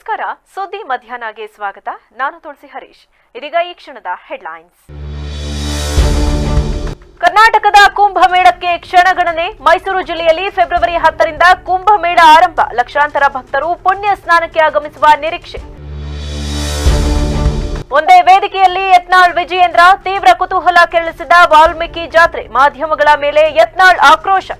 ನಮಸ್ಕಾರ. ಸುದ್ದಿ ಮಧ್ಯಾಹ್ನಗೆ ಸ್ವಾಗತ. ನಾನು ತುಳಸಿ ಹರೀಶ್. ಇದೀಗ ಈ ಕ್ಷಣದ ಹೆಡ್ಲೈನ್ಸ್. ಕರ್ನಾಟಕದ ಕುಂಭಮೇಳಕ್ಕೆ ಕ್ಷಣಗಣನೆ. ಮೈಸೂರು ಜಿಲ್ಲೆಯಲ್ಲಿ ಫೆಬ್ರವರಿ ಹತ್ತರಿಂದ ಕುಂಭಮೇಳ ಆರಂಭ. ಲಕ್ಷಾಂತರ ಭಕ್ತರು ಪುಣ್ಯ ಸ್ನಾನಕ್ಕೆ ಆಗಮಿಸುವ ನಿರೀಕ್ಷೆ. ಒಂದೇ ವೇದಿಕೆಯಲ್ಲಿ ಯತ್ನಾಳ್ ವಿಜಯೇಂದ್ರ ತೀವ್ರ ಕುತೂಹಲ ಕೆರಳಿಸಿದ ವಾಲ್ಮೀಕಿ ಜಾತ್ರೆ. ಮಾಧ್ಯಮಗಳ ಮೇಲೆ ಯತ್ನಾಳ್ ಆಕ್ರೋಶ.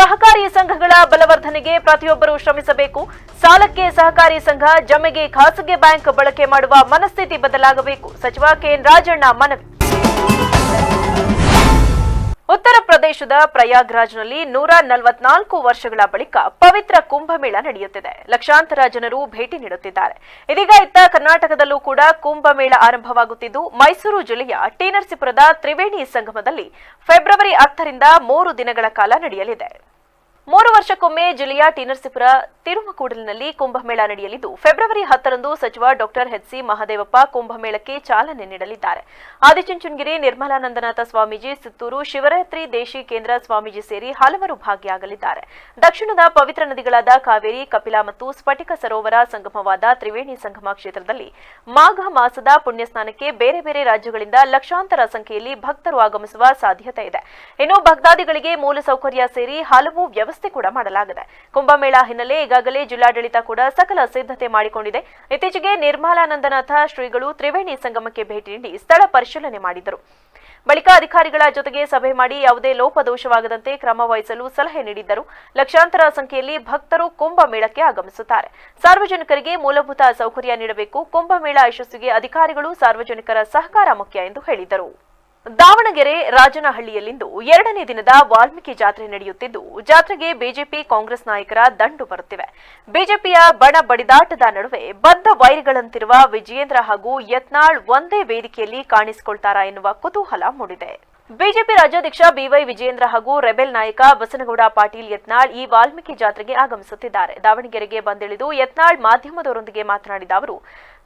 ಸಹಕಾರಿ ಸಂಘಗಳ ಬಲವರ್ಧನೆಗೆ ಪ್ರತಿಯೊಬ್ಬರು ಶ್ರಮಿಸಬೇಕು. ಸಾಲಕ್ಕೆ ಸಹಕಾರಿ ಸಂಘ, ಜಮೆಗೆ ಖಾಸಗಿ ಬ್ಯಾಂಕ್ ಬಳಕೆ ಮಾಡುವ ಮನಸ್ಥಿತಿ ಬದಲಾಗಬೇಕು. ಸಚಿವ ಕೆಎನ್ ರಾಜಣ್ಣ ಮನವಿ. ಉತ್ತರ ಪ್ರದೇಶದ ಪ್ರಯಾಗ್ರಾಜ್ನಲ್ಲಿ ನೂರ ನಲವತ್ನಾಲ್ಕು ವರ್ಷಗಳ ಬಳಿಕ ಪವಿತ್ರ ಕುಂಭಮೇಳ ನಡೆಯುತ್ತಿದೆ. ಲಕ್ಷಾಂತರ ಜನರು ಭೇಟಿ ನೀಡುತ್ತಿದ್ದಾರೆ. ಇದೀಗ ಇತ್ತ ಕರ್ನಾಟಕದಲ್ಲೂ ಕೂಡ ಕುಂಭಮೇಳ ಆರಂಭವಾಗುತ್ತಿದ್ದು, ಮೈಸೂರು ಜಿಲ್ಲೆಯ ಟಿ ನರಸೀಪುರದ ತ್ರಿವೇಣಿ ಸಂಗಮದಲ್ಲಿ ಫೆಬ್ರವರಿ ಹತ್ತರಿಂದ ಮೂರು ದಿನಗಳ ಕಾಲ ನಡೆಯಲಿದೆ. ಮೂರು ವರ್ಷಕ್ಕೊಮ್ಮೆ ಜಿಲ್ಲೆಯ ಟಿನರ್ಸಿಪುರ ನರಸೀಪುರ ತಿರುಮಕೂಡಲಿನಲ್ಲಿ ಕುಂಭಮೇಳ ನಡೆಯಲಿದ್ದು, ಫೆಬ್ರವರಿ ಹತ್ತರಂದು ಸಚಿವ ಡಾಕ್ಟರ್ ಎಚ್ಸಿ ಮಹದೇವಪ್ಪ ಕುಂಭಮೇಳಕ್ಕೆ ಚಾಲನೆ ನೀಡಲಿದ್ದಾರೆ. ಆದಿಚುಂಚನಗಿರಿ ನಿರ್ಮಲಾನಂದನಾಥ ಸ್ವಾಮೀಜಿ, ಸುತ್ತೂರು ಶಿವರಾತ್ರಿ ದೇಶಿ ಕೇಂದ್ರ ಸ್ವಾಮೀಜಿ ಸೇರಿ ಹಲವರು ಭಾಗಿಯಾಗಲಿದ್ದಾರೆ. ದಕ್ಷಿಣದ ಪವಿತ್ರ ನದಿಗಳಾದ ಕಾವೇರಿ, ಕಪಿಲಾ ಮತ್ತು ಸ್ಫಟಿಕ ಸರೋವರ ಸಂಗಮವಾದ ತ್ರಿವೇಣಿ ಸಂಗಮ ಕ್ಷೇತ್ರದಲ್ಲಿ ಮಾಘ ಮಾಸದ ಪುಣ್ಯ ಸ್ನಾನಕ್ಕೆ ಬೇರೆ ಬೇರೆ ರಾಜ್ಯಗಳಿಂದ ಲಕ್ಷಾಂತರ ಸಂಖ್ಯೆಯಲ್ಲಿ ಭಕ್ತರು ಆಗಮಿಸುವ ಸಾಧ್ಯತೆ ಇದೆ. ಇನ್ನು ಭಕ್ತಾದಿಗಳಿಗೆ ಮೂಲಸೌಕರ್ಯ ಸೇರಿ ಹಲವು ವ್ಯವಸ್ಥೆ ಕೂಡ ಮಾಡಲಾಗಿದೆ. ಕುಂಭಮೇಳ ಹಿನ್ನೆಲೆ ಈಗಾಗಲೇ ಜಿಲ್ಲಾಡಳಿತ ಕೂಡ ಸಕಲ ಸಿದ್ಧತೆ ಮಾಡಿಕೊಂಡಿದೆ. ಇತ್ತೀಚೆಗೆ ನಿರ್ಮಲಾನಂದನಾಥ ಶ್ರೀಗಳು ತ್ರಿವೇಣಿ ಸಂಗಮಕ್ಕೆ ಭೇಟಿ ನೀಡಿ ಸ್ಥಳ ಪರಿಶೀಲನೆ ಮಾಡಿದರು. ಬಳಿಕ ಅಧಿಕಾರಿಗಳ ಜೊತೆಗೆ ಸಭೆ ಮಾಡಿ ಯಾವುದೇ ಲೋಪದೋಷವಾಗದಂತೆ ಕ್ರಮ ವಹಿಸಲು ಸಲಹೆ ನೀಡಿದ್ದರು. ಲಕ್ಷಾಂತರ ಸಂಖ್ಯೆಯಲ್ಲಿ ಭಕ್ತರು ಕುಂಭಮೇಳಕ್ಕೆ ಆಗಮಿಸುತ್ತಾರೆ. ಸಾರ್ವಜನಿಕರಿಗೆ ಮೂಲಭೂತ ಸೌಕರ್ಯ ನೀಡಬೇಕು. ಕುಂಭಮೇಳ ಯಶಸ್ಸಿಗೆ ಅಧಿಕಾರಿಗಳು ಸಾರ್ವಜನಿಕರ ಸಹಕಾರ ಮುಖ್ಯ ಎಂದು ಹೇಳಿದರು. ದಾವಣಗೆರೆ ರಾಜನಹಳ್ಳಿಯಲ್ಲಿಂದು ಎರಡನೇ ದಿನದ ವಾಲ್ಮೀಕಿ ಜಾತ್ರೆ ನಡೆಯುತ್ತಿದ್ದು, ಜಾತ್ರೆಗೆ ಬಿಜೆಪಿ ಕಾಂಗ್ರೆಸ್ ನಾಯಕರ ದಂಡು ಬರುತ್ತಿವೆ. ಬಿಜೆಪಿಯ ಬಣ ಬಡಿದಾಟದ ನಡುವೆ ಬದ್ಧ ವೈರಿಗಳಂತಿರುವ ವಿಜಯೇಂದ್ರ ಹಾಗೂ ಯತ್ನಾಳ್ ಒಂದೇ ವೇದಿಕೆಯಲ್ಲಿ ಕಾಣಿಸಿಕೊಳ್ತಾರಾ ಎನ್ನುವ ಕುತೂಹಲ ಮೂಡಿದೆ. ಬಿಜೆಪಿ ರಾಜ್ಯಾಧ್ಯಕ್ಷ ಬಿವೈ ವಿಜಯೇಂದ್ರ ಹಾಗೂ ರೆಬೆಲ್ ನಾಯಕ ಬಸನಗೌಡ ಪಾಟೀಲ್ ಯತ್ನಾಳ್ ಈ ವಾಲ್ಮೀಕಿ ಜಾತ್ರೆಗೆ ಆಗಮಿಸುತ್ತಿದ್ದಾರೆ. ದಾವಣಗೆರೆಗೆ ಬಂದಿಳಿದು ಯತ್ನಾಳ್ ಮಾಧ್ಯಮದವರೊಂದಿಗೆ ಮಾತನಾಡಿದ ಅವರು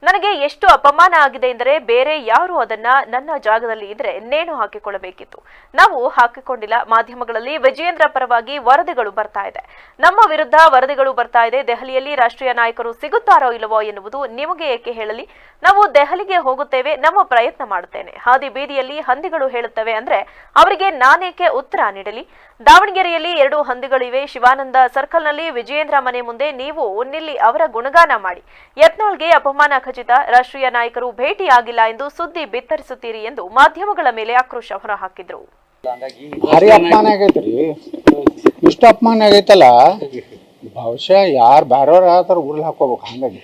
ನನಗೆ ಎಷ್ಟು ಅಪಮಾನ ಆಗಿದೆ ಎಂದರೆ ಬೇರೆ ಯಾರು ಅದನ್ನ ನನ್ನ ಜಾಗದಲ್ಲಿ ಇದ್ರೆ ನೇಣು ಹಾಕಿಕೊಳ್ಳಬೇಕಿತ್ತು. ನಾವು ಹಾಕಿಕೊಂಡಿಲ್ಲ ಮಾಧ್ಯಮಗಳಲ್ಲಿ ವಿಜಯೇಂದ್ರ ಪರವಾಗಿ ವರದಿಗಳು ಬರ್ತಾ ಇದೆ. ನಮ್ಮ ವಿರುದ್ಧ ವರದಿಗಳು ಬರ್ತಾ ಇದೆ. ದೆಹಲಿಯಲ್ಲಿ ರಾಷ್ಟ್ರೀಯ ನಾಯಕರು ಸಿಗುತ್ತಾರೋ ಇಲ್ಲವೋ ಎನ್ನುವುದು ನಿಮಗೆ ಏಕೆ ಹೇಳಲಿ? ನಾವು ದೆಹಲಿಗೆ ಹೋಗುತ್ತೇವೆ, ನಮ್ಮ ಪ್ರಯತ್ನ ಮಾಡುತ್ತೇನೆ. ಹಾದಿ ಬೀದಿಯಲ್ಲಿ ಹಂದಿಗಳು ಹೇಳುತ್ತವೆ ಅಂದ್ರೆ ಅವರಿಗೆ ನಾನೇಕೆ ಉತ್ತರ ನೀಡಲಿ? ದಾವಣಗೆರೆಯಲ್ಲಿ ಎರಡು ಹಂದಿಗಳಿವೆ. ಶಿವಾನಂದ ಸರ್ಕಲ್ನಲ್ಲಿ ವಿಜಯೇಂದ್ರ ಮನೆ ಮುಂದೆ ನೀವು ನಿಲ್ಲಿ ಅವರ ಗುಣಗಾನ ಮಾಡಿ. ಯತ್ನಾಳ್ಗೆ ಅಪಮಾನ ಖಚಿತ ರಾಷ್ಟ್ರೀಯ ನಾಯಕರು ಭೇಟಿಯಾಗಿಲ್ಲ ಎಂದು ಸುದ್ದಿ ಬಿತ್ತರಿಸುತ್ತೀರಿ ಎಂದು ಮಾಧ್ಯಮಗಳ ಮೇಲೆ ಆಕ್ರೋಶ ಹೊರಹಾಕಿದ್ರು. ಭಾರಿ ಅಪಮಾನ ಆಗೈತ್ರಿ. ಇಷ್ಟು ಅಪಮಾನ ಆಗೈತಲ್ಲ, ಬಹುಶಃ ಯಾರು ಬೇರೆಯವ್ರು ಆದ್ರೆ ಉರ್ಲ್ ಹಾಕೋಬೇಕು ಹಂಗಾಗಿ.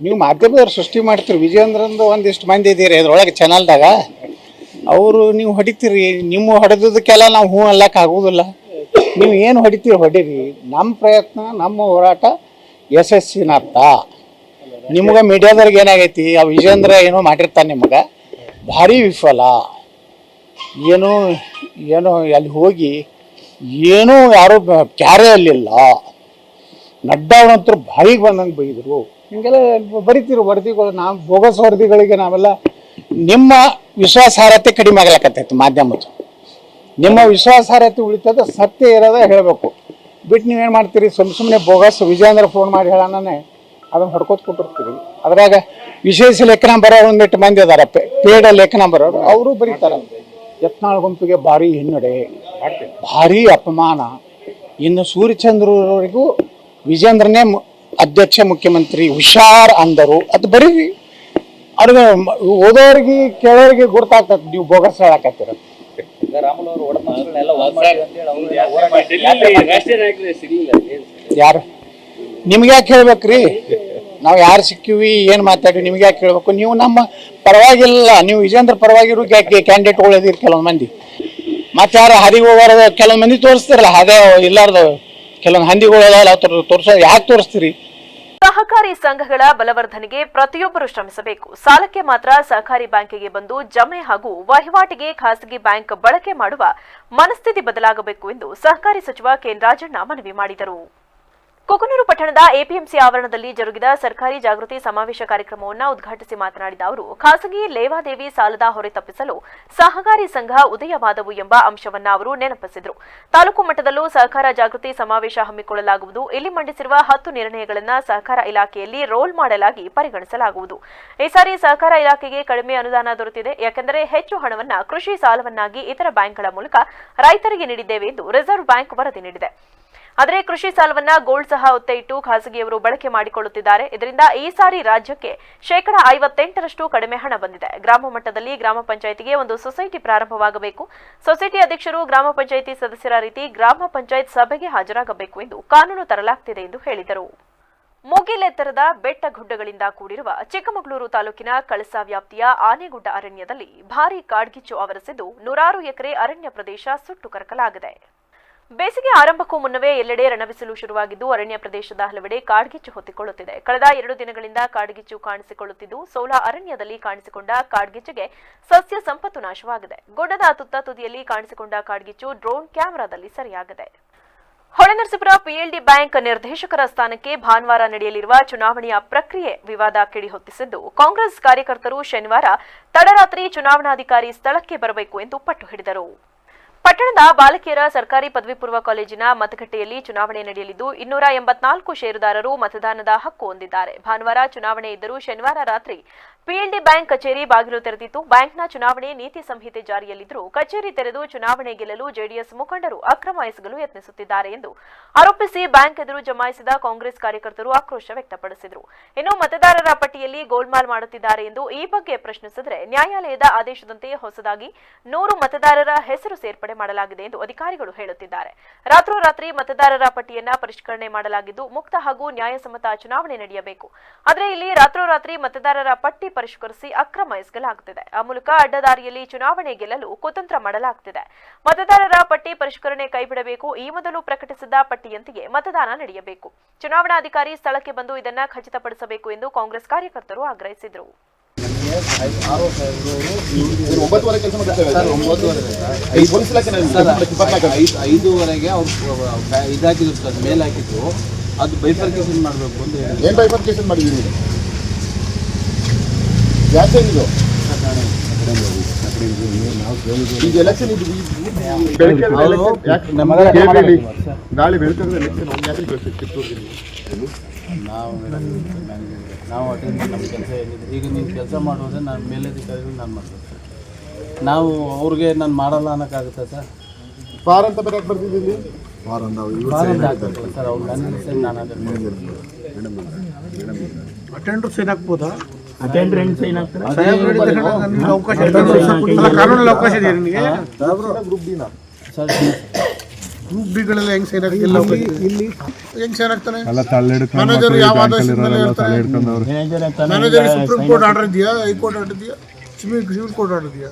ನೀವು ಮಾಧ್ಯಮದವ್ರು ಸೃಷ್ಟಿ ಮಾಡ್ತೀರಿ ವಿಜಯೇಂದ್ರಂದು ಒಂದಿಷ್ಟು ಮಂದಿ ಇದ್ದೀರಿ ಅದ್ರೊಳಗೆ ಚಾನಲ್ದಾಗ ಅವರು ನೀವು ಹೊಡಿತೀರಿ, ನಿಮ್ಮ ಹೊಡೆದಕ್ಕೆಲ್ಲ ನಾವು ಹ್ಞೂ ಅಲ್ಲಕ್ಕೆ ಆಗೋದಿಲ್ಲ ನೀವು ಏನು ಹೊಡಿತೀರಿ, ಹೊಡೀರಿ. ನಮ್ಮ ಪ್ರಯತ್ನ, ನಮ್ಮ ಹೋರಾಟ ಯಶಸ್ಸಿನತ್ತ ನಿಮ್ಗೆ ಮೀಡಿಯಾದವ್ರಿಗೆ ಏನಾಗೈತಿ, ಆ ವಿಜೇಂದ್ರ ಏನೋ ಮಾಡಿರ್ತಾನೆ ನಿಮ್ಗೆ. ಭಾರಿ ವಿಫಲ. ಏನು, ಏನೋ ಅಲ್ಲಿ ಹೋಗಿ ಏನೂ ಯಾರು ಕ್ಯಾರೆ ಅಲ್ಲಿಲ್ಲ. ನಡ್ಡಾವಂತರು ಭಾರಿ ಬಂದಂಗೆ ಬೈದರು. ಹಿಂಗೆಲ್ಲ ಬರಿತೀರು, ವರದಿಗಳು, ನಾವು ಬೋಗಸ್ ವರದಿಗಳಿಗೆ ನಾವೆಲ್ಲ ನಿಮ್ಮ ವಿಶ್ವಾಸಾರ್ಹತೆ ಕಡಿಮೆ ಆಗ್ಲಕತ್ತೈತಿ ಮಾಧ್ಯಮದ್ದು. ನಿಮ್ಮ ವಿಶ್ವಾಸಾರ್ಹತೆ ಉಳಿತದ ಸತ್ಯ ಇರೋದ ಹೇಳಬೇಕು. ಬಿಟ್ಟು ನೀವೇನು ಮಾಡ್ತೀರಿ ಸುಮ್ಮ ಸುಮ್ಮನೆ ಬೋಗಸ್ ವಿಜಯೇಂದ್ರ ಫೋನ್ ಮಾಡಿ ಹೇಳೋಣನೆ ಅದನ್ನು ಹೊಡ್ಕೋತ ಕೊಟ್ಟಿರ್ತೀವಿ ಅದ್ರಾಗ ವಿಶೇಷ ಲೇಖನ ಬರೋರು ಒಂದಿಟ್ಟು ಮಂದಿ ಅದಾರ ಪೇಡ ಲೇಖನ ಬರೋರು ಅವರು ಬರೀತಾರೆ. ಯತ್ನಾಳ್ ಗುಂಪಿಗೆ ಭಾರಿ ಹಿನ್ನಡೆ ಭಾರಿ ಅಪಮಾನ. ಇನ್ನು ಸೂರ್ಯಚಂದ್ರವರೆಗೂ ವಿಜೇಂದ್ರನೇ ಮು- ಅಧ್ಯಕ್ಷ ಮುಖ್ಯಮಂತ್ರಿ ಹುಷಾರ್ ಅಂದರು. ಅದು ಬರೀ ಅವ್ರಿಗೆ ಮ- ಓದೋರಿಗೆ ಕೇಳೋರಿಗೆ ಗುರ್ತಾಗ್ತದೆ. ನೀವು ಬೋಗಸ್ ಹೇಳಕತ್ತೀರ. ಯಾರು ನಿಮ್ಗೆ ಯಾಕೆ ಹೇಳ್ಬೇಕ್ರಿ? ನಾವು ಯಾರು ಸಿಕ್ಕಿವಿ, ಏನು ಮಾತಾಡಿ ನಿಮ್ಗೆ ಯಾಕೆ ಕೇಳಬೇಕು ನೀವು ನಮ್ಮ ಪರವಾಗಿಲ್ಲ, ನೀವು ವಿಜೇಂದ್ರ ಪರವಾಗಿರೋ ಕ್ಯಾಂಡಿಡೇಟ್ಗಳು ಇದ್ದೀರಿ ಕೆಲವೊಂದು ಮಂದಿ. ಮತ್ತೆ ಯಾರು ಹದಿಗೆ ಹೋಗೋರು ಕೆಲವೊಂದು ಮಂದಿ ತೋರಿಸ್ತಿರಲ್ಲ, ಅದೇ ಇಲ್ಲಾರ್ದ. ಕೆಲವೊಂದು ಹಂದಿಗಳು ತೋರಿಸೋ ಯಾಕೆ ತೋರಿಸ್ತೀರಿ? ಸಹಕಾರಿ ಸಂಘಗಳ ಬಲವರ್ಧನೆಗೆ ಪ್ರತಿಯೊಬ್ಬರು ಶ್ರಮಿಸಬೇಕು. ಸಾಲಕ್ಕೆ ಮಾತ್ರ ಸಹಕಾರಿ ಬ್ಯಾಂಕಿಗೆ ಬಂದು ಜಮೆ ಹಾಗೂ ವಹಿವಾಟಿಗೆ ಖಾಸಗಿ ಬ್ಯಾಂಕ್ ಬಳಕೆ ಮಾಡುವ ಮನಸ್ಥಿತಿ ಬದಲಾಗಬೇಕು ಎಂದು ಸಹಕಾರಿ ಸಚಿವ ಕೆಎನ್ ರಾಜಣ್ಣ ಮನವಿ ಮಾಡಿದರು. ಕುಕನೂರು ಪಟ್ಟಣದ ಎಪಿಎಂಸಿ ಆವರಣದಲ್ಲಿ ಜರುಗಿದ ಸರ್ಕಾರಿ ಜಾಗೃತಿ ಸಮಾವೇಶ ಕಾರ್ಯಕ್ರಮವನ್ನು ಉದ್ಘಾಟಿಸಿ ಮಾತನಾಡಿದ ಅವರು, ಖಾಸಗಿ ಲೇವಾದೇವಿ ಸಾಲದ ಹೊರೆ ತಪ್ಪಿಸಲು ಸಹಕಾರಿ ಸಂಘ ಉದಯವಾದವು ಎಂಬ ಅಂಶವನ್ನ ಅವರು ನೆನಪಿಸಿದರು. ತಾಲೂಕು ಮಟ್ಟದಲ್ಲೂ ಸಹಕಾರ ಜಾಗೃತಿ ಸಮಾವೇಶ ಹಮ್ಮಿಕೊಳ್ಳಲಾಗುವುದು. ಇಲ್ಲಿ ಮಂಡಿಸಿರುವ ಹತ್ತು ನಿರ್ಣಯಗಳನ್ನು ಸಹಕಾರ ಇಲಾಖೆಯಲ್ಲಿ ರೋಲ್ ಮಾಡಲಾಗಿ ಪರಿಗಣಿಸಲಾಗುವುದು. ಈ ಸಾರಿ ಸಹಕಾರ ಇಲಾಖೆಗೆ ಕಡಿಮೆ ಅನುದಾನ ದೊರೆತಿದೆ. ಯಾಕೆಂದರೆ ಹೆಚ್ಚು ಹಣವನ್ನು ಕೃಷಿ ಸಾಲವನ್ನಾಗಿ ಇತರ ಬ್ಯಾಂಕ್ಗಳ ಮೂಲಕ ರೈತರಿಗೆ ನೀಡಿದ್ದೇವೆ ಎಂದು ರಿಸರ್ವ್ ಬ್ಯಾಂಕ್ ವರದಿ ನೀಡಿದೆ. ಆದರೆ ಕೃಷಿ ಸಾಲವನ್ನ ಗೋಲ್ಡ್ ಸಹ ಒತ್ತೆ ಇಟ್ಟು ಖಾಸಗಿಯವರು ಬಳಕೆ ಮಾಡಿಕೊಳ್ಳುತ್ತಿದ್ದಾರೆ. ಇದರಿಂದ ಈ ಸಾರಿ ರಾಜ್ಯಕ್ಕೆ ಶೇಕಡ ಐವತ್ತೆಂಟರಷ್ಟು ಕಡಿಮೆ ಹಣ ಬಂದಿದೆ. ಗ್ರಾಮ ಮಟ್ಟದಲ್ಲಿ ಗ್ರಾಮ ಪಂಚಾಯಿತಿಗೆ ಒಂದು ಸೊಸೈಟಿ ಪ್ರಾರಂಭವಾಗಬೇಕು. ಸೊಸೈಟಿ ಅಧ್ಯಕ್ಷರು ಗ್ರಾಮ ಪಂಚಾಯಿತಿ ಸದಸ್ಯರ ರೀತಿ ಗ್ರಾಮ ಪಂಚಾಯತ್ ಸಭೆಗೆ ಹಾಜರಾಗಬೇಕು ಎಂದು ಕಾನೂನು ತರಲಾಗ್ತಿದೆ ಎಂದು ಹೇಳಿದರು. ಮುಗಿಲೆತ್ತರದ ಬೆಟ್ಟ ಗುಡ್ಡಗಳಿಂದ ಕೂಡಿರುವ ಚಿಕ್ಕಮಗಳೂರು ತಾಲೂಕಿನ ಕಳಸಾ ವ್ಯಾಪ್ತಿಯ ಆನೆಗುಡ್ಡ ಅರಣ್ಯದಲ್ಲಿ ಭಾರೀ ಕಾಡ್ಗಿಚ್ಚು ಆವರಿಸಿದ್ದು ನೂರಾರು ಎಕರೆ ಅರಣ್ಯ ಪ್ರದೇಶ ಸುಟ್ಟು ಕರಕಲಾಗಿದೆ. ಬೇಸಿಗೆ ಆರಂಭಕ್ಕೂ ಮುನ್ನವೇ ಎಲ್ಲೆಡೆ ರಣಬಿಸಿಲು ಶುರುವಾಗಿದ್ದು, ಅರಣ್ಯ ಪ್ರದೇಶದ ಹಲವೆಡೆ ಕಾಡ್ಗಿಚ್ಚು ಹೊತ್ತಿಕೊಳ್ಳುತ್ತಿದೆ. ಕಳೆದ ಎರಡು ದಿನಗಳಿಂದ ಕಾಡ್ಗಿಚ್ಚು ಕಾಣಿಸಿಕೊಳ್ಳುತ್ತಿದ್ದು, ಸೋಲಾ ಅರಣ್ಯದಲ್ಲಿ ಕಾಣಿಸಿಕೊಂಡ ಕಾಡ್ಗಿಚ್ಚಿಗೆ ಸಸ್ಯ ಸಂಪತ್ತು ನಾಶವಾಗಿದೆ. ಗುಡ್ಡದ ತುತ್ತ ತುದಿಯಲ್ಲಿ ಕಾಣಿಸಿಕೊಂಡ ಕಾಡ್ಗಿಚ್ಚು ಡ್ರೋನ್ ಕ್ಯಾಮೆರಾದಲ್ಲಿ ಸೆರೆಯಾಗಿದೆ. ಹೊಳೆನರಸೀಪುರ ಪಿಎಲ್ಡಿ ಬ್ಯಾಂಕ್ ನಿರ್ದೇಶಕರ ಸ್ಥಾನಕ್ಕೆ ಭಾನುವಾರ ನಡೆಯಲಿರುವ ಚುನಾವಣೆಯ ಪ್ರಕ್ರಿಯೆ ವಿವಾದ ಕಿಡಿಹೊತ್ತಿಸಿದ್ದು, ಕಾಂಗ್ರೆಸ್ ಕಾರ್ಯಕರ್ತರು ಶನಿವಾರ ತಡರಾತ್ರಿ ಚುನಾವಣಾಧಿಕಾರಿ ಸ್ಥಳಕ್ಕೆ ಬರಬೇಕು ಎಂದು ಪಟ್ಟು ಹಿಡಿದರು. ಪಟ್ಟಣದ ಬಾಲಕಿಯರ ಸರ್ಕಾರಿ ಪದವಿ ಪೂರ್ವ ಕಾಲೇಜಿನ ಮತಗಟ್ಟೆಯಲ್ಲಿ ಚುನಾವಣೆ ನಡೆಯಲಿದ್ದು, ಇನ್ನೂರ ಎಂಬತ್ನಾಲ್ಕು ಷೇರುದಾರರು ಮತದಾನದ ಹಕ್ಕು ಹೊಂದಿದ್ದಾರೆ. ಭಾನುವಾರ ಚುನಾವಣೆ ಇದ್ದರೂ ಶನಿವಾರ ರಾತ್ರಿ ಪಿಎಲ್ಡಿ ಬ್ಯಾಂಕ್ ಕಚೇರಿ ಬಾಗಿಲು ತೆರೆದಿತ್ತು. ಬ್ಯಾಂಕ್ನ ಚುನಾವಣೆ ನೀತಿ ಸಂಹಿತೆ ಜಾರಿಯಲ್ಲಿದ್ದರೂ ಕಚೇರಿ ತೆರೆದು ಚುನಾವಣೆ ಗೆಲ್ಲಲು ಜೆಡಿಎಸ್ ಮುಖಂಡರು ಅಕ್ರಮ ಎಸಗಲು ಯತ್ನಿಸುತ್ತಿದ್ದಾರೆ ಎಂದು ಆರೋಪಿಸಿ ಬ್ಯಾಂಕ್ ಎದುರು ಜಮಾಯಿಸಿದ ಕಾಂಗ್ರೆಸ್ ಕಾರ್ಯಕರ್ತರು ಆಕ್ರೋಶ ವ್ಯಕ್ತಪಡಿಸಿದರು. ಇನ್ನು ಮತದಾರರ ಪಟ್ಟಿಯಲ್ಲಿ ಗೋಲ್ಮಾಲ್ ಮಾಡುತ್ತಿದ್ದಾರೆ ಎಂದು ಈ ಬಗ್ಗೆ ಪ್ರಶ್ನಿಸಿದರೆ ನ್ಯಾಯಾಲಯದ ಆದೇಶದಂತೆ ಹೊಸದಾಗಿ ನೂರು ಮತದಾರರ ಹೆಸರು ಸೇರ್ಪಡೆ ಮಾಡಲಾಗಿದೆ ಎಂದು ಅಧಿಕಾರಿಗಳು ಹೇಳುತ್ತಿದ್ದಾರೆ. ರಾತ್ರೋರಾತ್ರಿ ಮತದಾರರ ಪಟ್ಟಿಯನ್ನ ಪರಿಷ್ಕರಣೆ ಮಾಡಲಾಗಿದ್ದು ಮುಕ್ತ ಹಾಗೂ ನ್ಯಾಯಸಮ್ಮತ ಚುನಾವಣೆ ನಡೆಯಬೇಕು. ಆದರೆ ಇಲ್ಲಿ ರಾತ್ರೋರಾತ್ರಿ ಮತದಾರರ ಪಟ್ಟಿ ಪರಿಷ್ಕರಿಸಿ ಅಕ್ರಮ ಎಸಗಲಾಗುತ್ತಿದೆ ಆ ಮೂಲಕ ಅಡ್ಡದಾರಿಯಲ್ಲಿ ಚುನಾವಣೆ ಗೆಲ್ಲಲು ಕುತಂತ್ರ ಮಾಡಲಾಗುತ್ತಿದೆ ಮತದಾರರ ಪಟ್ಟಿ ಪರಿಷ್ಕರಣೆ ಕೈಬಿಡಬೇಕು. ಈ ಮೊದಲು ಪ್ರಕಟಿಸಿದ ಪಟ್ಟಿಯಂತೆಯೇ ಮತದಾನ ನಡೆಯಬೇಕು. ಚುನಾವಣಾಧಿಕಾರಿ ಸ್ಥಳಕ್ಕೆ ಬಂದು ಇದನ್ನ ಖಚಿತಪಡಿಸಬೇಕು ಎಂದು ಕಾಂಗ್ರೆಸ್ ಕಾರ್ಯಕರ್ತರು ಆಗ್ರಹಿಸಿದರು. ಒಂಬತ್ತುವರೆ ಕೆಲಸ ಮಾಡ್ತಾರೆ ಐದೂವರೆಗೆ ಅವ್ರು ಇದು ಮೇಲೆ ಸರ್ ಮೇಲ್ ಹಾಕಿದ್ರು ಅದು ಬೈಫರ್ಕೇಶನ್ ಮಾಡಬೇಕು ಅಂತ ಹೇಳಿ ಏನ್ ಬೈಫರ್ಕೇಶನ್ ನೀವು? ಯಾಕೆ ಇದು? ಈಗ ಎಲೆಕ್ಷನ್ ಇದು ಬೆಳಗ್ಗೆ ಗಾಳಿ ನಾಳೆ ಬೆಳಗ್ಗೆ ಎಲೆಕ್ಷನ್ ಒಂದು ಯಾಕೆ ಕಳಿಸಿ ನಾವು ನನಗೆ ನಾವು ಅಟೆಂಡ್ ನಮ್ಮ ಕೆಲಸ ಏನಿದೆ. ಈಗ ನೀನು ಕೆಲಸ ಮಾಡೋದ್ರೆ ನಾನು ಮೇಲಧಿಕಾರಿಗಳು ನಾನು ಮಾಡ್ತೇನೆ. ಸರ್ ನಾವು ಅವ್ರಿಗೆ ನಾನು ಮಾಡಲ್ಲ ಅನ್ನೋಕ್ಕಾಗುತ್ತಾ ಸರ್? ಫಾರ್ ಅಂತ ಬರಕ್ಕೆ ಬರ್ತಿದ್ದೀನಿ ಅಂತ ಇವರ ಸರ್ ಅವ್ರು ನನ್ನ ಸೈನ್ ನಾನು ಅದಕ್ಕೆ ಅಟೆಂಡರ್ ಸೈನ್ ಹಾಕ್ಬೋದಾ ಅವಕಾಶ ಕಾನೂನಲ್ಲಿ ಅವಕಾಶ ಇದೆ ನಿಮಗೆ? ಸರ್. ಹೆಂಗ್ ಸೈನ್ ಹಾಕಿ ಇಲ್ಲಿ ಹೆಂಗ್ ಸೈನ್ ಮ್ಯಾನೇಜರ್ ಯಾವ ಆದೇಶದ ಮೇಲೆ ಹೇಳ್ತಾರೆ? ಮ್ಯಾನೇಜರ್ ಸುಪ್ರೀಂ ಕೋರ್ಟ್ ಆರ್ಡರ್ ಇದೆಯಾ? ಹೈಕೋರ್ಟ್ ಆರ್ಡರ್ ಇದೆಯಾ? ಸಿವಿಲ್ ಸಿವಿಲ್ ಕೋರ್ಟ್ ಆರ್ಡರ್ ಇದೆಯಾ?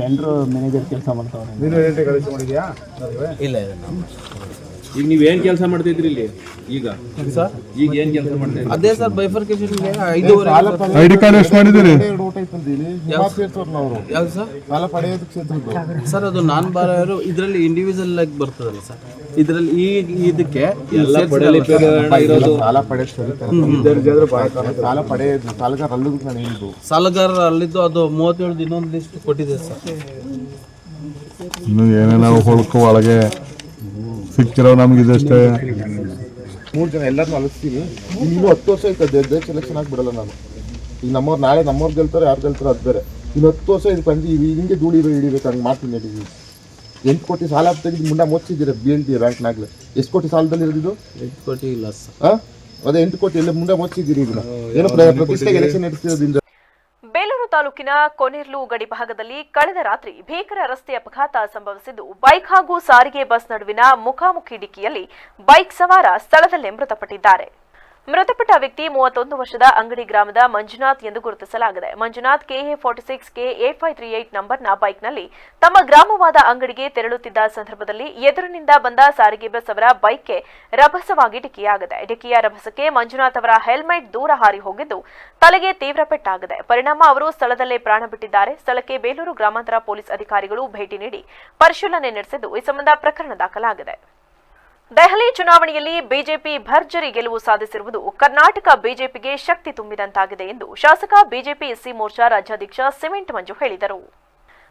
ನೀನು ಮ್ಯಾನೇಜರ್ ಕೆಲಸ ಮಾಡಿದ್ಯಾ? ಇಲ್ಲ ಇಲ್ಲ ನಾವು ಈಗ ನೀವ್ ಏನ್ ಕೆಲಸ ಮಾಡ್ತಿದ್ರಿ ಇಲ್ಲಿ? ಈಗ? ಈಗ ಏನ್ ಕೆಲಸ ಮಾಡ್ತಾ ಇದ್ರಿ? ಅದೇ ಸರ್ ಬೈಫರ್ಕೇಶನ್ ಐದೂವರೆ ಐ ಡಿ ಕಾರ್ಡ್ ಎಷ್ಟು ಮಾಡಿದ್ದೀರಿ? ಯಾವ್ದು? ಸರ್? ಸಾಲ ಪಡೆಯೋದು ಕ್ಷೇತ್ರದ್ದು. ಸರ್ ಅದು ನಾನ್ ಬಾರೋ ಇದರಲ್ಲಿ ಇಂಡಿವಿಜುವಲ್ ಆಗಿ ಬರ್ತದಲ್ಲ ಸರ್. ಇದರಲ್ಲಿ ಈ ಇದಕ್ಕೆ ಎಲ್ಲ ಇರೋದು ಸಾಲ ಪಡೆಯೋದು ಸರಿ ಸಾಲ ಪಡೆಯೋದು ಸಾಲಗಾರರ ಅಲ್ಲಿದ್ದು ಅದು ಮೂವತ್ತೇಳು ಇನ್ನೊಂದು ಲಿಸ್ಟ್ ಕೊಟ್ಟಿದೆ ಸರ್ ಇನ್ನು ಏನೇನೋ ಹುಳ್ಕೊ ಒಳಗೆ ಸಿಕ್ಕಿರೋ ನಮ್ಗೆ ಇದಷ್ಟೇ. ಮೂರು ಜನ ಎಲ್ಲರನ್ನೂ ಅಲಿಸ್ತೀವಿ. ಇನ್ನೂ ಹತ್ತು ವರ್ಷ ಐತೆ ದೇಶ ಎಲೆಕ್ಷನ್ ಆಗ್ಬಿಡಲ್ಲ ನಾನು. ಈಗ ನಮ್ಮವ್ರು ನಾಳೆ ನಮ್ಮವ್ರು ಗೆಲ್ತಾರೆ ಯಾರು ಗೆಲ್ತಾರೋ ಅದು ಬೇರೆ. ಇನ್ನು ಹತ್ತು ವರ್ಷ ಇದು ಬಂದು ಇವ್ ಹಿಂಗೆ ಧೂಳಿ ಹಿಡಿಬೇಕು ಹಂಗೆ ಮಾಡ್ತೀನಿ ನಡೀವಿ ಎಂಟು ಕೋಟಿ ಸಾಲ ತೆಗೆದು ಮುಂದೆ ಮೋಚಿದ್ದೀರ ಬಿ ಎಲ್ ಡಿ ರ್ಯಾಂಕ್ನಾಗಲೇ? ಎಷ್ಟು ಕೋಟಿ ಸಾಲದಲ್ಲಿ ಇರೋದಿದ್ದು ಎಂಟು ಕೋಟಿ ಇಲ್ಲ ಸರ್. ಹಾಂ? ಅದೇ ಎಂಟು ಕೋಟಿ ಎಲ್ಲ ಮುಂದೆ ಮೋಚಿದ್ದೀರಿ ಈಗ. ಏನು ಪ್ರತಿಷ್ಠೆಗೆ ಎಲೆಕ್ಷನ್ ನಡೆಸ್ತಿರೋದ್ರಿಂದ ಬೇಲೂರು ತಾಲೂಕಿನ ಕೊನೆರ್ಲು ಗಡಿ ಭಾಗದಲ್ಲಿ ಕಳೆದ ರಾತ್ರಿ ಭೀಕರ ರಸ್ತೆ ಅಪಘಾತ ಸಂಭವಿಸಿದ್ದು, ಬೈಕ್ ಹಾಗೂ ಸಾರಿಗೆ ಬಸ್ ನಡುವಿನ ಮುಖಾಮುಖಿ ಡಿಕ್ಕಿಯಲ್ಲಿ ಬೈಕ್ ಸವಾರ ಸ್ಥಳದಲ್ಲೇ ಮೃತಪಟ್ಟಿದ್ದಾರೆ. ಮೃತಪಟ್ಟ ವ್ಯಕ್ತಿ ಮೂವತ್ತೊಂದು ವರ್ಷದ ಅಂಗಡಿ ಗ್ರಾಮದ ಮಂಜುನಾಥ್ ಎಂದು ಗುರುತಿಸಲಾಗಿದೆ. Manjunath KA forty six K A five three eight ನಂಬರ್ನ ಬೈಕ್ನಲ್ಲಿ ತಮ್ಮ ಗ್ರಾಮವಾದ ಅಂಗಡಿಗೆ ತೆರಳುತ್ತಿದ್ದ ಸಂದರ್ಭದಲ್ಲಿ ಎದುರಿನಿಂದ ಬಂದ ಸಾರಿಗೆ ಬಸ್ ಅವರ ಬೈಕ್ಗೆ ರಭಸವಾಗಿ ಡಿಕ್ಕಿಯಾಗಿದೆ. ಡಿಕ್ಕಿಯ ರಭಸಕ್ಕೆ ಮಂಜುನಾಥ್ ಅವರ ಹೆಲ್ಮೆಟ್ ದೂರ ಹಾರಿ ಹೋಗಿದ್ದು ತಲೆಗೆ ತೀವ್ರ ಪೆಟ್ಟಾಗಿದೆ. ಪರಿಣಾಮ ಅವರು ಸ್ಥಳದಲ್ಲೇ ಪ್ರಾಣ ಬಿಟ್ಟಿದ್ದಾರೆ. ಸ್ಥಳಕ್ಕೆ ಬೇಲೂರು ಗ್ರಾಮಾಂತರ ಪೊಲೀಸ್ ಅಧಿಕಾರಿಗಳು ಭೇಟಿ ನೀಡಿ ಪರಿಶೀಲನೆ ನಡೆಸಿದ್ದು ಈ ಸಂಬಂಧ ಪ್ರಕರಣ ದಾಖಲಾಗಿದೆ. ದೆಹಲಿ ಚುನಾವಣೆಯಲ್ಲಿ ಬಿಜೆಪಿ ಭರ್ಜರಿ ಗೆಲುವು ಸಾಧಿಸಿರುವುದು ಕರ್ನಾಟಕ ಬಿಜೆಪಿಗೆ ಶಕ್ತಿ ತುಂಬಿದಂತಾಗಿದೆ ಎಂದು ಶಾಸಕ ಬಿಜೆಪಿ ಎಸ್ಸಿ ಮೋರ್ಚಾ ರಾಜ್ಯಾಧ್ಯಕ್ಷ ಸಿಮೆಂಟ್ ಮಂಜು ಹೇಳಿದರು.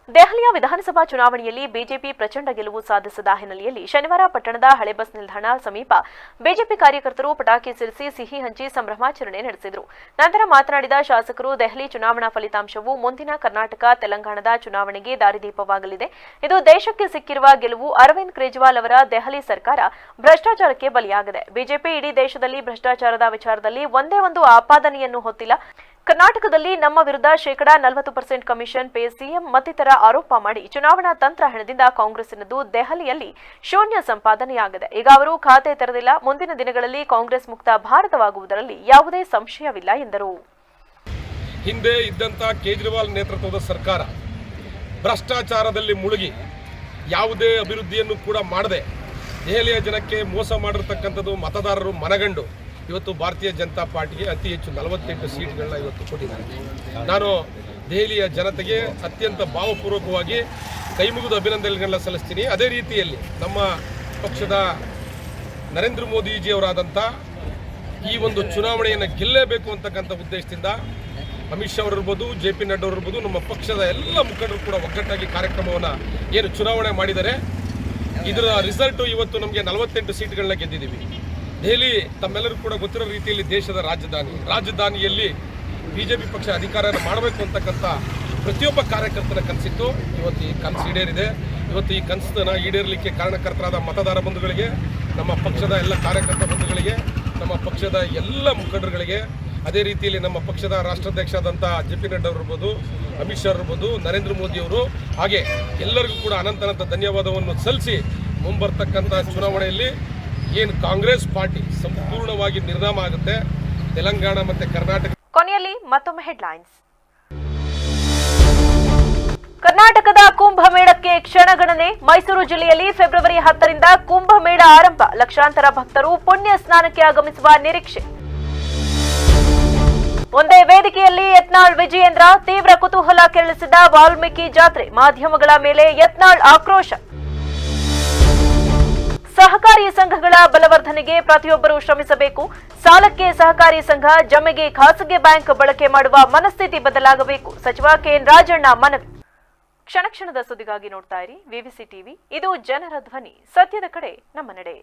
ದೆಹಲಿಯ ವಿಧಾನಸಭಾ ಚುನಾವಣೆಯಲ್ಲಿ ಬಿಜೆಪಿ ಪ್ರಚಂಡ ಗೆಲುವು ಸಾಧಿಸಿದ ಹಿನ್ನೆಲೆಯಲ್ಲಿ ಶನಿವಾರ ಪಟ್ಟಣದ ಹಳೆ ಬಸ್ ನಿಲ್ದಾಣ ಸಮೀಪ ಬಿಜೆಪಿ ಕಾರ್ಯಕರ್ತರು ಪಟಾಕಿ ಸಿಡಿಸಿ ಸಿಹಿ ಹಂಚಿ ಸಂಭ್ರಮಾಚರಣೆ ನಡೆಸಿದರು. ನಂತರ ಮಾತನಾಡಿದ ಶಾಸಕರು, ದೆಹಲಿ ಚುನಾವಣಾ ಫಲಿತಾಂಶವು ಮುಂದಿನ ಕರ್ನಾಟಕ, ತೆಲಂಗಾಣದ ಚುನಾವಣೆಗೆ ದಾರಿದೀಪವಾಗಲಿದೆ. ಇದು ದೇಶಕ್ಕೆ ಸಿಕ್ಕಿರುವ ಗೆಲುವು ಅರವಿಂದ್ ಕೇಜ್ರಿವಾಲ್ ಅವರ ದೆಹಲಿ ಸರ್ಕಾರ ಭ್ರಷ್ಟಾಚಾರಕ್ಕೆ ಬಲಿಯಾಗಿದೆ. ಬಿಜೆಪಿ ಇಡೀ ದೇಶದಲ್ಲಿ ಭ್ರಷ್ಟಾಚಾರದ ವಿಚಾರದಲ್ಲಿ ಒಂದೇ ಒಂದು ಆಪಾದನೆಯನ್ನು ಹೊತ್ತಿಲ್ಲ. ಕರ್ನಾಟಕದಲ್ಲಿ ನಮ್ಮ ವಿರುದ್ಧ ಶೇಕಡಾ ನಲವತ್ತು ಪರ್ಸೆಂಟ್ ಕಮಿಷನ್ ಪೇ ಸಿಎಂ ಮತ್ತಿತರ ಆರೋಪ ಮಾಡಿ ಚುನಾವಣಾ ತಂತ್ರ ಹಣದಿಂದ ಕಾಂಗ್ರೆಸ್ಸಿನದು ದೆಹಲಿಯಲ್ಲಿ ಶೂನ್ಯ ಸಂಪಾದನೆಯಾಗಿದೆ. ಈಗ ಅವರು ಖಾತೆ ತೆರೆದಿಲ್ಲ. ಮುಂದಿನ ದಿನಗಳಲ್ಲಿ ಕಾಂಗ್ರೆಸ್ ಮುಕ್ತ ಭಾರತವಾಗುವುದರಲ್ಲಿ ಯಾವುದೇ ಸಂಶಯವಿಲ್ಲ ಎಂದರು. ಹಿಂದೆ ಇದ್ದಂಥ ಕೇಜ್ರಿವಾಲ್ ನೇತೃತ್ವದ ಸರ್ಕಾರ ಭ್ರಷ್ಟಾಚಾರದಲ್ಲಿ ಮುಳುಗಿ ಯಾವುದೇ ಅಭಿವೃದ್ಧಿಯನ್ನು ಕೂಡ ಮಾಡದೆ ದೆಹಲಿಯ ಜನಕ್ಕೆ ಮೋಸ ಮಾಡಿರ್ತಕ್ಕಂಥದ್ದು ಮತದಾರರು ಮನಗಂಡು ಇವತ್ತು ಭಾರತೀಯ ಜನತಾ ಪಾರ್ಟಿಗೆ ಅತಿ ಹೆಚ್ಚು ನಲವತ್ತೆಂಟು ಸೀಟ್ಗಳನ್ನ ಇವತ್ತು ಕೊಟ್ಟಿದ್ದಾರೆ. ನಾನು ದೆಹಲಿಯ ಜನತೆಗೆ ಅತ್ಯಂತ ಭಾವಪೂರ್ವಕವಾಗಿ ಕೈಮುಗಿದ ಅಭಿನಂದನೆಗಳನ್ನ ಸಲ್ಲಿಸ್ತೀನಿ. ಅದೇ ರೀತಿಯಲ್ಲಿ ನಮ್ಮ ಪಕ್ಷದ ನರೇಂದ್ರ ಮೋದಿಜಿಯವರಾದಂಥ ಈ ಒಂದು ಚುನಾವಣೆಯನ್ನು ಗೆಲ್ಲಲೇಬೇಕು ಅಂತಕ್ಕಂಥ ಉದ್ದೇಶದಿಂದ ಅಮಿತ್ ಶಾ ಅವರಿರ್ಬೋದು, ಜೆ ಪಿ ನಡ್ಡಾ ಅವರಿರ್ಬೋದು, ನಮ್ಮ ಪಕ್ಷದ ಎಲ್ಲ ಮುಖಂಡರು ಕೂಡ ಒಗ್ಗಟ್ಟಾಗಿ ಕಾರ್ಯಕ್ರಮವನ್ನು ಏನು ಚುನಾವಣೆ ಮಾಡಿದ್ದಾರೆ. ಇದರ ರಿಸಲ್ಟು ಇವತ್ತು ನಮಗೆ ನಲವತ್ತೆಂಟು ಸೀಟ್ಗಳನ್ನ ಗೆದ್ದಿದ್ದೀವಿ. ದೆಹಲಿ ತಮ್ಮೆಲ್ಲರೂ ಕೂಡ ಗೊತ್ತಿರೋ ರೀತಿಯಲ್ಲಿ ದೇಶದ ರಾಜಧಾನಿ. ರಾಜಧಾನಿಯಲ್ಲಿ ಬಿ ಜೆ ಪಿ ಪಕ್ಷ ಅಧಿಕಾರ ಮಾಡಬೇಕು ಅಂತಕ್ಕಂಥ ಪ್ರತಿಯೊಬ್ಬ ಕಾರ್ಯಕರ್ತನ ಕನಸಿತ್ತು. ಇವತ್ತು ಈ ಕನಸು ಈಡೇರಿದೆ. ಇವತ್ತು ಈ ಕನಸನ್ನ ಈಡೇರಲಿಕ್ಕೆ ಕಾರಣಕರ್ತರಾದ ಮತದಾರ ಬಂಧುಗಳಿಗೆ, ನಮ್ಮ ಪಕ್ಷದ ಎಲ್ಲ ಕಾರ್ಯಕರ್ತ ಬಂಧುಗಳಿಗೆ, ನಮ್ಮ ಪಕ್ಷದ ಎಲ್ಲ ಮುಖಂಡರುಗಳಿಗೆ, ಅದೇ ರೀತಿಯಲ್ಲಿ ನಮ್ಮ ಪಕ್ಷದ ರಾಷ್ಟ್ರಾಧ್ಯಕ್ಷ ಆದಂಥ ಜೆ ಪಿ ನಡ್ಡಾ ಇರ್ಬೋದು, ಅಮಿತ್ ಶಾ ಇರ್ಬೋದು, ನರೇಂದ್ರ ಮೋದಿ ಅವರು, ಹಾಗೆ ಎಲ್ಲರಿಗೂ ಕೂಡ ಅನಂತನಂತ ಅನಂತ ಧನ್ಯವಾದವನ್ನು ಸಲ್ಲಿಸಿ ಮುಂಬರ್ತಕ್ಕಂಥ ಚುನಾವಣೆಯಲ್ಲಿ ಏನು ಕಾಂಗ್ರೆಸ್ ಪಾರ್ಟಿ ಸಂಪೂರ್ಣವಾಗಿ ನಿರ್ನಾಮ ಆಗುತ್ತೆ? ತೆಲಂಗಾಣ ಮತ್ತೆ ಕರ್ನಾಟಕ ಕೊನೆಯಲ್ಲಿ ಮತ್ತೊಮ್ಮೆ ಹೆಡ್ಲೈನ್ಸ್. ಕರ್ನಾಟಕದ ಕುಂಭಮೇಳಕ್ಕೆ ಕ್ಷಣಗಣನೆ. ಮೈಸೂರು ಜಿಲ್ಲೆಯಲ್ಲಿ ಫೆಬ್ರವರಿ ಹತ್ತರಿಂದ ಕುಂಭಮೇಳ ಆರಂಭ. ಲಕ್ಷಾಂತರ ಭಕ್ತರು ಪುಣ್ಯ ಸ್ನಾನಕ್ಕೆ ಆಗಮಿಸುವ ನಿರೀಕ್ಷೆ. ಒಂದೇ ವೇದಿಕೆಯಲ್ಲಿ ಯತ್ನಾಳ್ ವಿಜಯೇಂದ್ರ ತೀವ್ರ ಕುತೂಹಲ ಕೆರಳಿಸಿದ ವಾಲ್ಮೀಕಿ ಜಾತ್ರೆ. ಮಾಧ್ಯಮಗಳ ಮೇಲೆ ಯತ್ನಾಳ್ ಆಕ್ರೋಶ. ಸಹಕಾರಿ ಸಂಘಗಳ ಬಲವರ್ಧನೆಗೆ ಪ್ರತಿಯೊಬ್ಬರು ಶ್ರಮಿಸಬೇಕು. ಸಾಲಕ್ಕೆ ಸಹಕಾರಿ ಸಂಘ ಜಮೆಗೆ ಖಾಸಗಿ ಬ್ಯಾಂಕ್ ಬಳಕೆ ಮಾಡುವ ಮನಸ್ಥಿತಿ ಬದಲಾಗಬೇಕು. ಸಚಿವ ಕೆಎನ್ ರಾಜಣ್ಣ ಮನವಿ. ಕ್ಷಣ ಕ್ಷಣದ ಸುದ್ದಿಗಾಗಿ ನೋಡ್ತಾ ಇರಿ. ವಿವಿಸಿ ಟಿವಿ ಇದು ಜನರ ಧ್ವನಿ. ಸತ್ಯದ ಕಡೆ, ನಮ್ಮ ನಡೆ.